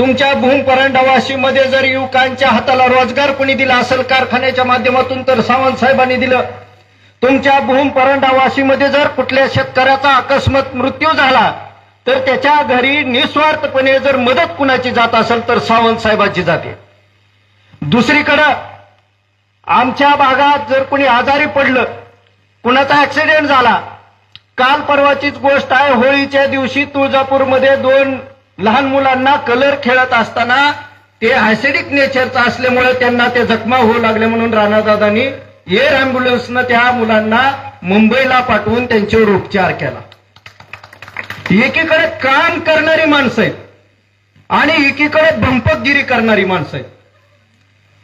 तुमच्या भूममध्ये जर युवकांच्या हाताला रोजगार कोणी दिला असेल कारखान्याच्या माध्यमातून तर सावंत साहेबांनी दिलं. तुमच्या भूममध्ये जर कुठल्या शेतकऱ्याचा अकस्मात मृत्यू झाला तर त्याच्या घरी निस्वार्थपणे जर मदत कुणाची जात असेल तर सावंत साहेबांची जाते दुसरीकडं आमच्या भागात जर कोणी आजारी पडलं कुणाचा ऍक्सिडेंट झाला काल परवाचीच गोष्ट आहे होळीच्या दिवशी तुळजापूरमध्ये दोन लहान मुलांना कलर खेळत असताना ते ऍसिडिक नेचरचं असल्यामुळे त्यांना ते जखमा होऊ लागले म्हणून राणादादांनी एअर अँब्युलन्सनं त्या मुलांना मुंबईला पाठवून त्यांच्यावर उपचार केला. एकीकडे काम करणारी माणसं आहेत आणि एकीकडे भंपकगिरी करणारी माणसं आहेत.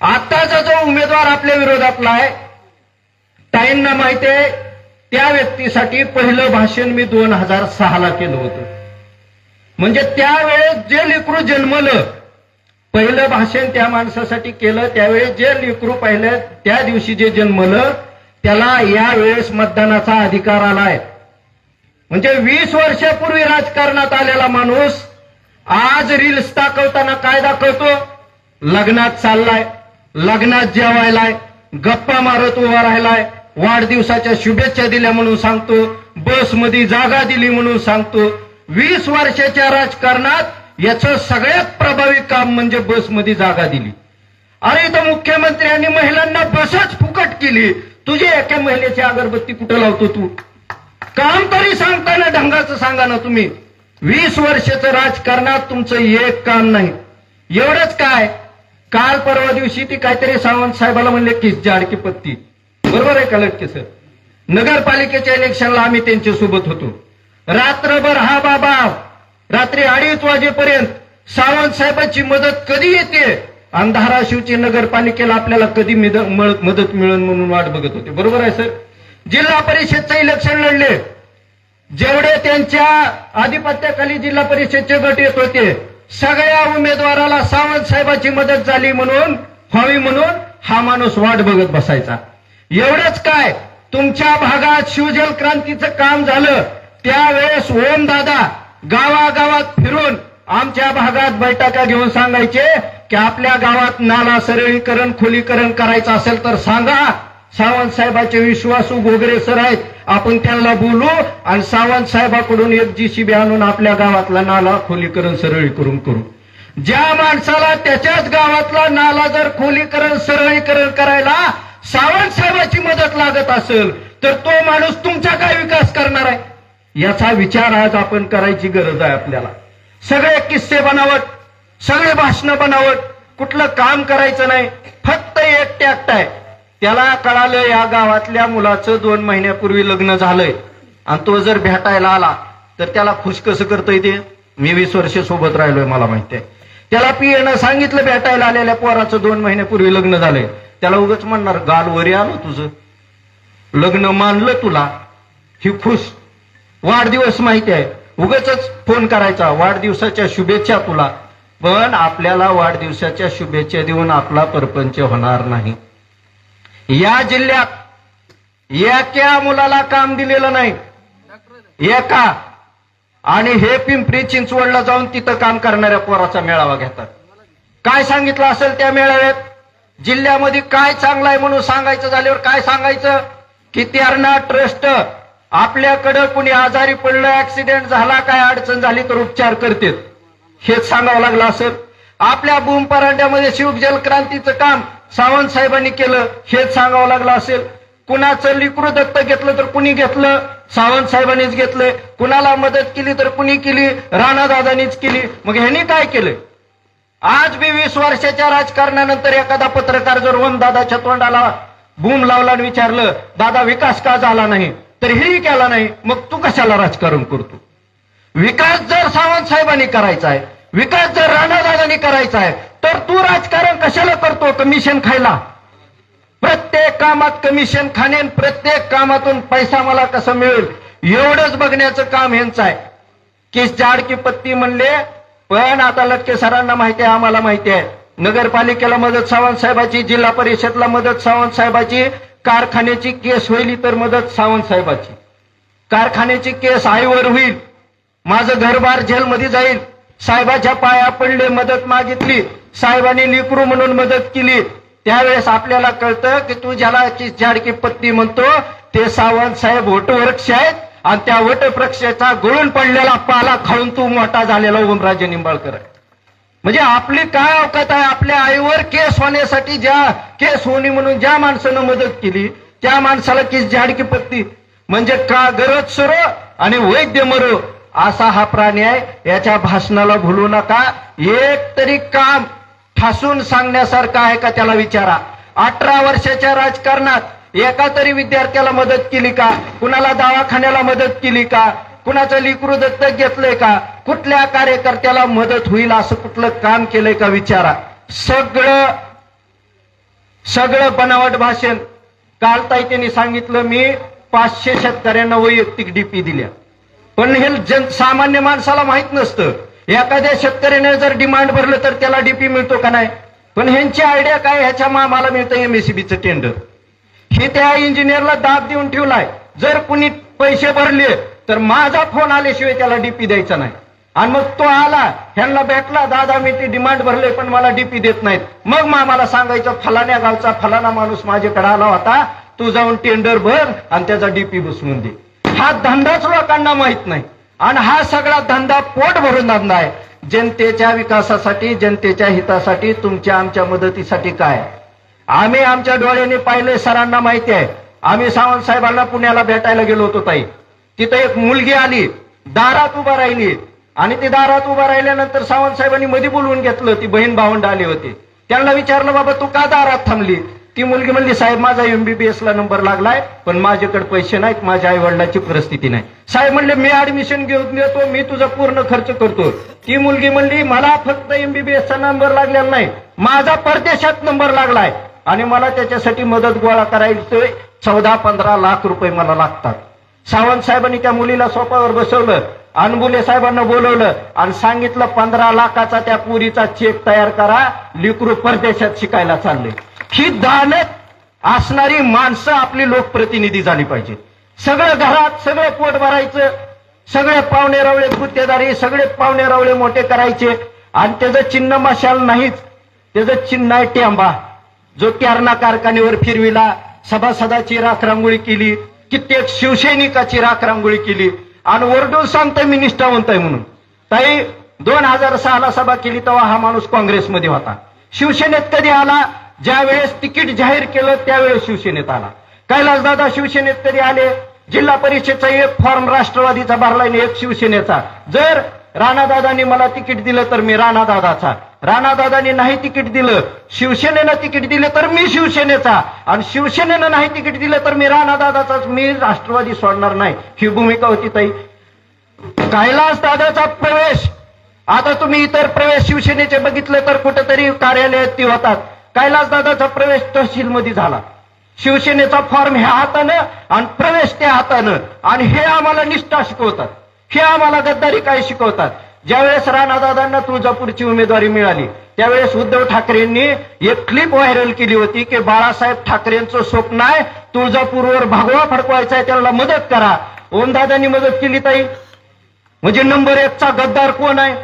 आताचा जो उमेदवार आपल्या विरोधातला आहे ताईंना माहिती आहे त्या व्यक्तीसाठी पहिलं भाषण मी दोन हजार सहाला केलं होतं. म्हणजे त्यावेळेस जे लेकरू जन्मलं पहिलं भाषण त्या माणसासाठी केलं त्यावेळेस जे लेकरू पाहिलं त्या दिवशी जे जन्मलं त्याला यावेळेस मतदानाचा अधिकार आलाय. म्हणजे वीस वर्षापूर्वी राजकारणात आलेला माणूस आज रील्स दाखवताना काय दाखवतो? लग्नात चाललाय लग्नात जेवायलाय गप्पा मारत उभा राहिलाय वाढदिवसाच्या शुभेच्छा दिल्या म्हणून सांगतो बसमध्ये जागा दिली म्हणून सांगतो वीस वर्षाच्या राजकारणात याचं सगळ्यात प्रभावी काम म्हणजे बसमध्ये जागा दिली. अरे तर मुख्यमंत्र्यांनी महिलांना बसच फुकट केली. तुझी एका महिलेची अगरबत्ती कुठं लावतो तू? काम तरी सांगताना ढंगाचं सांगा ना तुम्ही. वीस वर्षाचं राजकारणात तुमचं एक काम नाही. एवढंच काय? काल परवा दिवशी ती काहीतरी सावंत साहेबाला म्हणले की जाडकी पत्ती. बरोबर आहे का लटके सर? नगरपालिकेच्या इलेक्शनला आम्ही त्यांच्यासोबत होतो. रात्रभर हा बाबा रात्री अडीच वाजेपर्यंत सावंत साहेबांची मदत कधी येते? आणि धाराशिवची नगरपालिकेला आपल्याला कधी मदत मिळेल म्हणून वाट बघत होते. बरोबर आहे सर? जिल्हा परिषदचं इलेक्शन लढले. जेवढे त्यांच्या आधिपत्याखाली जिल्हा परिषदचे गट येत होते सगळ्या उमेदवाराला सावंत साहेबाची मदत झाली म्हणून व्हावी म्हणून हा माणूस वाट बघत बसायचा. एवढंच काय तुमच्या भागात शिवजल क्रांतीचं काम झालं त्यावेळेस ओम दादा गावागावात फिरून आमच्या भागात बैठका घेऊन सांगायचे की आपल्या गावात नाला सरळीकरण खोलीकरण करायचं असेल तर सांगा. सावंत साहेबाचे विश्वासू घोगरे सर आहेत. आपण त्यांना बोलू आणि सावंत साहेबाकडून एक जीसीबी आणून आपल्या गावातला नाला खोलीकरण सरळीकरण करू. ज्या माणसाला त्याच्याच गावातला नाला जर खोलीकरण सरळीकरण करायला सावंत साहेबाची मदत लागत असेल तर तो माणूस तुमचा काय विकास करणार आहे? याचा विचार आज आपण करायची गरज आहे आपल्याला. सगळे किस्से बनावट सगळे भाषणं बनावट कुठलं काम करायचं नाही फक्त एक टॅक्ट आहे. त्याला कळालं या गावातल्या मुलाचं दोन महिन्यापूर्वी लग्न झालंय. आणि तो जर भेटायला आला तर त्याला खुश कसं करता येते मी वीस वर्ष सोबत राहिलोय मला माहिती आहे. त्याला पियनं सांगितलं भेटायला आलेल्या पोराचं दोन महिन्यापूर्वी लग्न झालंय. त्याला उगाच म्हणणार गाल वरी आलं तुझं. लग्न मानलं तुला ही खुश. वाढदिवस माहिती आहे. उगच फोन करायचा वाढदिवसाच्या शुभेच्छा तुला. पण आपल्याला वाढदिवसाच्या शुभेच्छा देऊन आपला परपंच होणार नाही. या जिल्ह्यात एका मुलाला काम दिलेलं नाही. एका. आणि हे पिंपरी चिंचवडला जाऊन तिथं काम करणाऱ्या पोराचा मेळावा घेतात. काय सांगितलं असेल त्या मेळाव्यात? जिल्ह्यामध्ये काय चांगलं आहे म्हणून सांगायचं झाल्यावर काय सांगायचं? की त्यांना ट्रस्ट आपल्याकडं कुणी आजारी पडलं ऍक्सिडेंट झाला काय अडचण झाली तर उपचार करते हेच सांगावं लागलं असेल. आपल्या भूम परांड्यामध्ये शिवजल क्रांतीचं काम सावंत साहेबांनी केलं हेच सांगावं लागलं असेल. कुणाचं लिकरू दत्त घेतलं तर कुणी घेतलं? सावंत साहेबांनीच घेतलंय. कुणाला मदत केली तर कुणी केली? राणादादानीच केली. मग ह्यांनी काय केलं आज मी वीस वर्षाच्या राजकारणानंतर एखादा पत्रकार जर ओम दादाच्या तोंडाला बूम लावला आणि विचारलं दादा विकास का झाला नाही? तर हेही केला नाही मग तू कशाला राजकारण करतो? विकास जर सावंत साहेबांनी करायचा आहे विकास जर राणादादांनी करायचा आहे तर तू राजकारण कशाला करतो कमिशन खायला? प्रत्येक कामात कमिशन खाणेन प्रत्येक कामातून पैसा मला कसा मिळेल? एवढंच बघण्याचं काम ह्यांचं आहे. की जाड की पत्ती म्हणले पण आता लटके सरांना माहिती आहे आम्हाला माहिती आहे. नगरपालिकेला मदत सावंत साहेबाची जिल्हा परिषदला मदत सावंत साहेबाची कारखान्याची केस होईल तर मदत सावंत साहेबाची. कारखान्याची केस आईवर होईल. माझं घरबार जेलमध्ये जाईल. साहेबाच्या पाया पडले मदत मागितली. साहेबांनी लिकरू म्हणून मदत केली. त्यावेळेस आपल्याला कळतं की तू ज्याला झाडकी पत्ती म्हणतो ते सावंत साहेब वटवृक्ष आहेत आणि त्या वटवृक्षाचा गळून पडलेला पाला खाऊन तू मोठा झालेला ओमराजे निंबाळकर आहे. म्हणजे आपली काय अवकात आहे? आपल्या आईवर केस होण्यासाठी ज्या केस होणी म्हणून ज्या माणसानं मदत केली त्या माणसाला केस झाडकी पत्ती. म्हणजे का गरज सरो आणि वैद्य मरो असा हा प्राणी आहे. याच्या भाषणाला भुलू नका. एक तरी काम ठासून सांगण्यासारखं आहे का त्याला विचारा. अठरा वर्षाच्या राजकारणात एका तरी विद्यार्थ्याला मदत केली का? कुणाला दवाखान्याला मदत केली का? कुणाचं लिकरू दत्तक घेतलंय का? कुठल्या कार्यकर्त्याला मदत होईल असं कुठलं काम केलंय का विचारा. सगळं सगळं बनावट भाषण कालताई त्यांनी सांगितलं मी पाचशे शेतकऱ्यांना वैयक्तिक डीपी दिल्या. पण हे जन सामान्य माणसाला माहीत नसतं. एखाद्या शेतकऱ्याने जर डिमांड भरलं तर त्याला डीपी मिळतो का नाही? पण ह्यांची आयडिया काय? ह्याच्या मामाला मिळतं एमएससीबीचं टेंडर. हे त्या इंजिनियरला दाब देऊन ठेवलाय. जर कुणी पैसे भरले तर माझा फोन आल्याशिवाय त्याला डीपी द्यायचा नाही. आणि मग तो आला ह्यांना भेटला दादा मी ती डिमांड भरले पण मला डीपी देत नाहीत. मग मामाला सांगायचं फलाण्या गावचा फलाना माणूस माझ्याकडे आला होता तू जाऊन टेंडर भर आणि त्याचा डीपी बसवून दे. हा धंदाच लोकांना माहीत नाही. आणि हा सगळा धंदा पोट भरून धंदा आहे. जनतेच्या विकासासाठी जनतेच्या हितासाठी तुमच्या आमच्या मदतीसाठी काय? आम्ही आमच्या डोळ्याने पाहिले सरांना माहिती आहे. आम्ही सावंत साहेबांना पुण्याला भेटायला गेलो होतो ताई. तिथं एक मुलगी आली दारात उभा राहिली. आणि ती दारात उभा राहिल्यानंतर सावंत साहेबांनी मध्ये बोलवून घेतलं ती बहीण भावंड आली होती. त्यांना विचारलं बाबा तू का दारात थांबली? ती मुलगी म्हणली साहेब माझा एमबीबीएस ला नंबर लागलाय पण माझ्याकडे पैसे नाहीत माझ्या आई वडिलांची परिस्थिती नाही. साहेब म्हणले मी ऍडमिशन घेऊन देतो मी तुझा पूर्ण खर्च करतो. ती मुलगी म्हणली मला फक्त एमबीबीएस चा नंबर लागलेला नाही माझा परदेशात नंबर लागलाय आणि मला त्याच्यासाठी मदत गोळा करायचोय चौदा पंधरा लाख रुपये मला लागतात. सावंत साहेबांनी त्या मुलीला सोपावर बसवलं. अनबुले साहेबांना बोलवलं आणि सांगितलं पंधरा लाखाचा त्या पुरीचा चेक तयार करा लिकरू परदेशात शिकायला चालले. ही दानत असणारी माणसं आपली लोकप्रतिनिधी झाली पाहिजे. सगळं घरात सगळं पोट भरायचं सगळे पावणे रवळे गुत्तेदारी सगळे पावणे रवळे मोठे करायचे. आणि त्याचं चिन्ह मशाल नाहीच. त्याचं चिन्ह आहे टेंबा. जो कॅरणा कारखान्यावर फिरविला सभासदाची राख रांगोळी केली कित्येक शिवसैनिकाची राख रांगोळी केली. आणि ओरडून सांगतोय मी निष्ठावंत आहे म्हणून. ताई दोन हजार सहाला सभा केली तेव्हा हा माणूस काँग्रेसमध्ये होता. शिवसेनेत कधी आला? ज्या वेळेस तिकीट जाहीर केलं त्यावेळेस शिवसेनेत आला. कैलासदादा शिवसेनेत कधी आले? जिल्हा परिषदचा एक फॉर्म राष्ट्रवादीचा भरला आणि एक शिवसेनेचा. जर राणादादांनी मला तिकीट दिलं तर मी राणादादाचा राणादादांनी नाही तिकीट दिलं शिवसेनेनं तिकीट दिलं तर मी शिवसेनेचा. आणि शिवसेनेनं नाही तिकीट दिलं तर मी राणादादाचाच मी राष्ट्रवादी सोडणार नाही. ही भूमिका होती ताई. कैलास दादाचा प्रवेश. आता तुम्ही इतर प्रवेश शिवसेनेचे बघितले तर कुठेतरी कार्यालयात ती होतात. कैलास दादाचा प्रवेश तहसीलमध्ये झाला. शिवसेनेचा फॉर्म ह्या हातानं आणि प्रवेश त्या हातानं. आणि हे आम्हाला निष्ठा शिकवतात. हे आम्हाला गद्दारी काय शिकवतात? ज्यावेळेस राणादादांना तुळजापूरची उमेदवारी मिळाली त्यावेळेस उद्धव ठाकरेंनी एक क्लिप व्हायरल केली होती की बाळासाहेब ठाकरेंचं स्वप्न आहे तुळजापूरवर भगवा फडकवायचा आहे त्याला मदत करा. ओमदादांनी मदत केली ताई. म्हणजे नंबर एकचा गद्दार कोण आहे?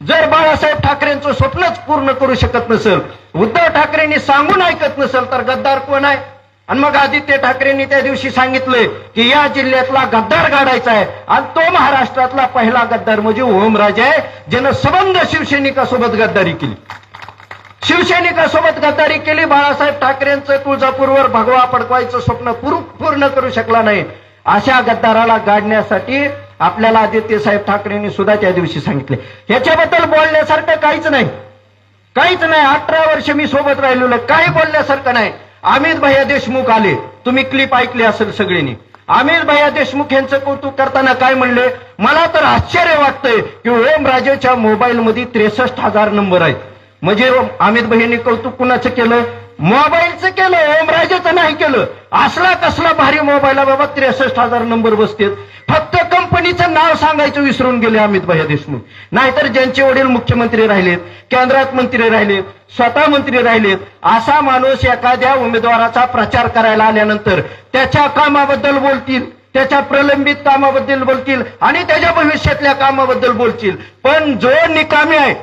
जर बाळासाहेब ठाकरेंचं स्वप्नच पूर्ण करू शकत नसेल उद्धव ठाकरेंनी सांगून ऐकत नसेल तर गद्दार कोण आहे? आणि मग आदित्य ठाकरेंनी त्या दिवशी सांगितलंय की या जिल्ह्यातला गद्दार काढायचा आहे. आणि तो महाराष्ट्रातला पहिला गद्दार म्हणजे ओमराजे आहे. ज्यानं सबंध शिवसैनिकासोबत गद्दारी केली. शिवसैनिकासोबत गद्दारी केली. बाळासाहेब ठाकरेंचं तुळजापूरवर भगवा पडकवायचं स्वप्न पूर्ण करू शकला नाही. अशा गद्दाराला गाडण्यासाठी आपल्याला आदित्य साहेब ठाकरेंनी सुद्धा त्या दिवशी सांगितले. याच्याबद्दल बोलण्यासारखं काहीच नाही. काहीच नाही. अठरा वर्ष मी सोबत राहिलेलो काही बोलण्यासारखं नाही. अमित भैया देशमुख आले. तुम्ही क्लिप ऐकली असेल सगळ्यांनी अमित भैया देशमुख यांचं कौतुक करताना काय म्हणले? मला तर आश्चर्य वाटतंय की ओमराजेच्या मोबाईलमध्ये त्रेसष्ट हजार नंबर आहेत. म्हणजे अमित भैयांनी कौतुक कुणाचं केलं? मोबाईलचं केलं ओमराजेचं नाही केलं. असला कसला भारी मोबाईल बाबा त्रेसष्ट हजार नंबर बसतेत. फक्त कंपनीचं नाव सांगायचं विसरून गेले अमित भैया देशमुख. नाहीतर ज्यांचे वडील मुख्यमंत्री राहिलेत केंद्रात मंत्री राहिलेत स्वतः मंत्री राहिलेत असा माणूस एखाद्या उमेदवाराचा प्रचार करायला आल्यानंतर त्याच्या कामाबद्दल बोलतील त्याच्या प्रलंबित कामाबद्दल बोलतील आणि त्याच्या भविष्यातल्या कामाबद्दल बोलतील. पण जो निकामी आहे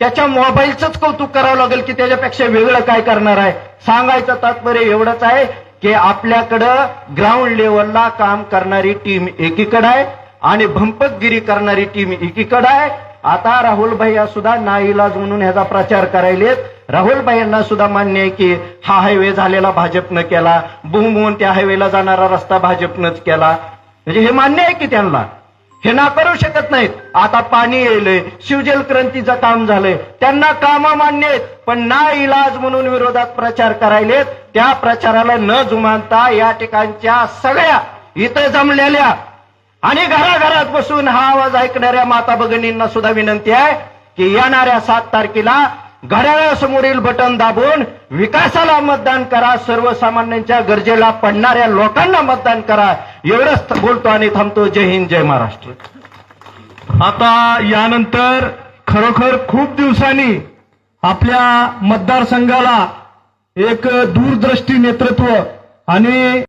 त्याच्या मोबाईलचंच कौतुक करावं लागेल की त्याच्यापेक्षा वेगळं काय करणार आहे. सांगायचं तात्पर्य एवढंच आहे की आपल्याकडं ग्राउंड लेवलला काम करणारी टीम एकीकडे आहे आणि भंपकगिरी करणारी टीम एकीकडे आहे. आता राहुल भैया सुद्धा नाईलाज म्हणून ह्याचा प्रचार करायलेत राहुल भैयांना सुद्धा मान्य आहे की हा हायवे झालेला भाजपनं केला. बुम त्या हायवेला जाणारा रस्ता भाजपनंच केला. म्हणजे हे मान्य आहे की त्यांना? हे नाकारू शकत नाहीत. आता पाणी येईल शिवजल क्रांतीचं काम झालंय. त्यांना कामं मान्य आहेत पण ना इलाज म्हणून विरोधात प्रचार करायलेत. त्या प्रचाराला न जुमानता या ठिकाणच्या सगळ्या इथं जमलेल्या आणि घराघरात बसून हा आवाज ऐकणाऱ्या माता भगिनींना सुद्धा विनंती आहे की येणाऱ्या सात तारखेला घड्याळासमोरील बटन दाबून विकासाला मतदान करा. सर्वसामान्यांच्या गरजेला पडणाऱ्या लोकांना मतदान करा. एवढंच बोलतो आणि थांबतो. जय हिंद जय महाराष्ट्र. आता यानंतर खरोखर खूप दिवसांनी आपल्या मतदारसंघाला एक दूरदृष्टी नेतृत्व आणि